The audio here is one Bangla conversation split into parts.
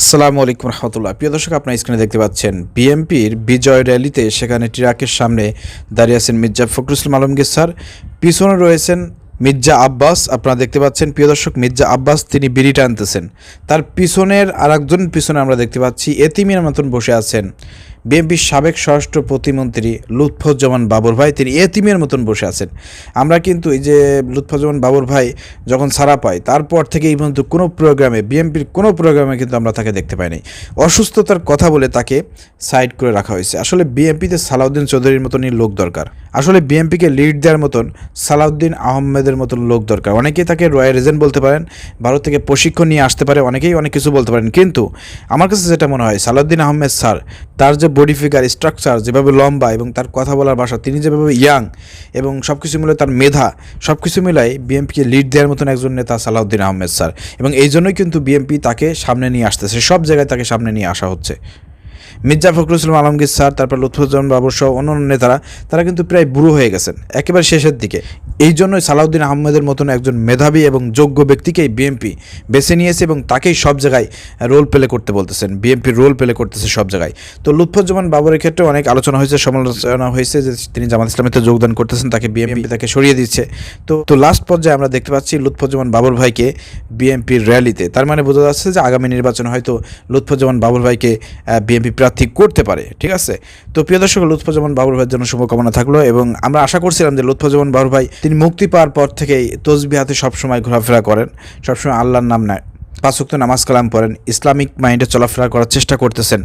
আসসালামু আলাইকুম রহমতুল্লাহ। প্রিয় দর্শক, আপনার স্ক্রিনে দেখতে পাচ্ছেন বিএমপির বিজয় র্যালিতে সেখানে ট্রাকের সামনে দাঁড়িয়ে আছেন মির্জা ফখরুল ইসলাম আলমগীর স্যার। পিছনে রয়েছেন মির্জা আব্বাস। আপনারা দেখতে পাচ্ছেন, প্রিয় দর্শক, মির্জা আব্বাস, তিনি বিড়িটা আনতেছেন তার পিছনের আরেকজন পিছনে আমরা দেখতে পাচ্ছি, এতিমের মতন বসে আছেন। বিএনপির সাবেক স্বরাষ্ট্র প্রতিমন্ত্রী লুৎফুজ্জামান বাবুর ভাই, তিনি এতিমের মতন বসে আছেন। আমরা কিন্তু এই যে লুৎফুজ্জামান বাবুর ভাই যখন ছাড়া পাই তারপর থেকে এই পর্যন্ত কোনো প্রোগ্রামে, বিএনপির কোনো প্রোগ্রামে কিন্তু আমরা তাকে দেখতে পাইনি। অসুস্থতার কথা বলে তাকে সাইড করে রাখা হয়েছে। আসলে বিএনপিতে সালাউদ্দিন চৌধুরীর মতনই লোক দরকার। আসলে বিএনপিকে লিড দেওয়ার মতন সালাউদ্দিন আহমেদের মতন লোক দরকার। অনেকেই তাকে রয়্যাল এজেন্ট বলতে পারেন, ভারত থেকে প্রশিক্ষণ নিয়ে আসতে পারে, অনেকেই অনেক কিছু বলতে পারেন। কিন্তু আমার কাছে যেটা মনে হয়, সালাউদ্দিন আহমেদ স্যার, তার যে বডি ফিগার স্ট্রাকচার যেভাবে লম্বা এবং তার কথা বলার ভাষা, তিনি যেভাবে ইয়াং এবং সব কিছু মিলে তার মেধা সব কিছু মিলাই বিএনপিকে লিড দেওয়ার মতন একজন নেতা সালাউদ্দিন আহমেদ স্যার। এবং এই জন্যই কিন্তু বিএনপি তাকে সামনে নিয়ে আসতেছে, সব জায়গায় তাকে সামনে নিয়ে আসা হচ্ছে। মির্জা ফখরুল ইসলাম আলমগীর স্যার তারপর লুৎফুজ্জামান বাবুর সহ অন্যান্য নেতারা তারা কিন্তু প্রায় বুড়ো হয়ে গেছেন। একেবারে শেষের দিকে। এই জন্যই সালাউদ্দিন আহমেদের মতন একজন মেধাবী এবং যোগ্য ব্যক্তিকেই বিএনপি বেছে নিয়েছে এবং তাকেই সব জায়গায় রোল প্লে করতে বলতেছেন। বিএনপির রোল প্লে করতেছে সব জায়গায়। তো লুৎফুজ্জামান বাবরের ক্ষেত্রে অনেক আলোচনা হয়েছে সমালোচনা হয়েছে যে তিনি জামাত ইসলামীতে যোগদান করতেছেন তাকে বিএনপি তাকে সরিয়ে দিচ্ছে। তো তো লাস্ট পর্যায়ে আমরা দেখতে পাচ্ছি লুৎফুজ্জামান বাবর ভাইকে বিএনপির র্যালিতে তার মানে বোঝা যাচ্ছে যে আগামী নির্বাচনে হয়তো লুৎফুজ্জামান বাবুর ভাইকে বিএনপি প্রার্থী করতে পারে, ঠিক আছে? তো প্রিয় দর্শক লুৎফুজ্জামান বাবুর ভাইয়ের জন্য শুভকামনা থাকল এবং আমরা আশা করছিলাম যে লুৎফুজ্জামান বাবর ভাই, তিনি মুক্তি পাওয়ার পর থেকেই তসবি হাতে সবসময় ঘোরাফেরা করেন, সবসময় আল্লাহর নাম নেয় পাঁচক্ত নামাজ কালাম পড়েন, ইসলামিক মাইন্ডে চলাফেরা করার চেষ্টা করতেছেন।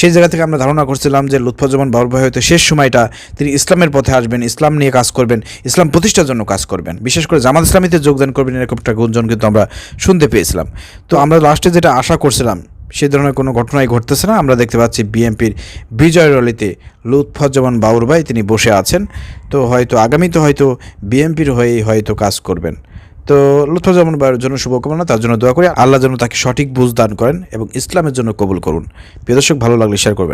সেই জায়গা থেকে আমরা ধারণা করছিলাম যে লুৎফুজ্জামান বাবর ভাই হয়তো শেষ সময়টা তিনি ইসলামের পথে আসবেন, ইসলাম নিয়ে কাজ করবেন, ইসলাম প্রতিষ্ঠার জন্য কাজ করবেন। বিশেষ করে জামাত ইসলামীতে যোগদান করবেন এরকম একটা গুঞ্জন কিন্তু আমরা শুনতে পেয়েছিলাম। তো আমরা লাস্টে যেটা আশা করছিলাম সেই ধরনের কোনো ঘটনাই ঘটতেছে না। আমরা দেখতে পাচ্ছি বিএনপির বিজয় রলিতে লুৎফজ্জামান বাবুর ভাই তিনি বসে আছেন। তো হয়তো আগামীতে হয়তো বিএনপির হয়েই হয়তো কাজ করবেন। তো লুৎফুজ্জামান ভাইয়ের জন্য শুভকামনা, তার জন্য দোয়া করি। আল্লাহ যেন তাকে সঠিক বুঝ দান করেন এবং ইসলামের জন্য কবুল করুন। প্রিয় দর্শক, ভালো লাগলে শেয়ার করবেন।